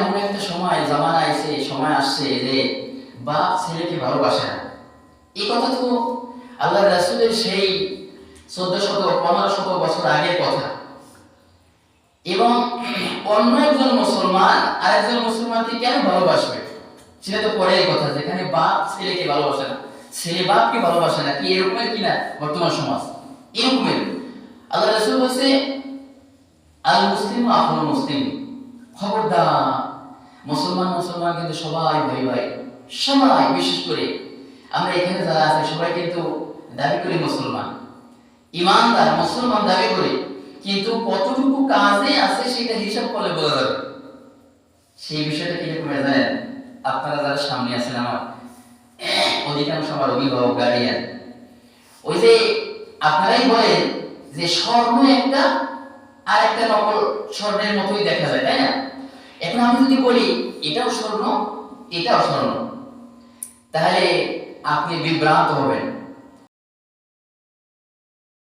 এমন একটা সময় জামানা এসে, সময় আসছে যে বাপ ছেলেকে ভালোবাসে না। এই কথা তো আল্লাহ রাসুলের সেই চোদ্দ শত পনেরো শত বছর আগের কথা। এবং অন্য একজন মুসলমান, আরেকজন মুসলমানকে কেন ভালোবাসবে? সেটা তো পরের কথা, যেখানে বাপ ছেলেকে ভালোবাসে না, ছেলে বাপকে ভালোবাসে না, কি এরকমের কিনা বর্তমান সমাজ? এরকমের। আল্লাহ রাসুল বলছে আল মুসলিম আফল মুসলিম। খবরদার মুসলমান মুসলমান কিন্তু সবাই ভাই ভাই, সবাই, বিশেষ করে আমরা এখানে যারা আছে, সবাই কিন্তু দাবি করি মুসলমান। ইমানদার, মুসলমান দাবি করি। কিন্তু কতটুকু কাজে আছে সেটা হিসাব করলে বোঝা যাবে। সেই বিষয়টা কীরকম জানেন? আপনারা যারা সামনে আছেন আমার, অধিকাংশ আমার অভিভাবক গার্ডিয়ান ওই যে আপনারাই বলেন যে স্বর্ণ একটা আর একটা নকল স্বর্ণের মতোই দেখা যায়, তাই না? এখন আমি যদি বলি এটাও স্বর্ণ এটাও স্বর্ণ। তাহলে আপনি বিভ্রান্ত হবেন।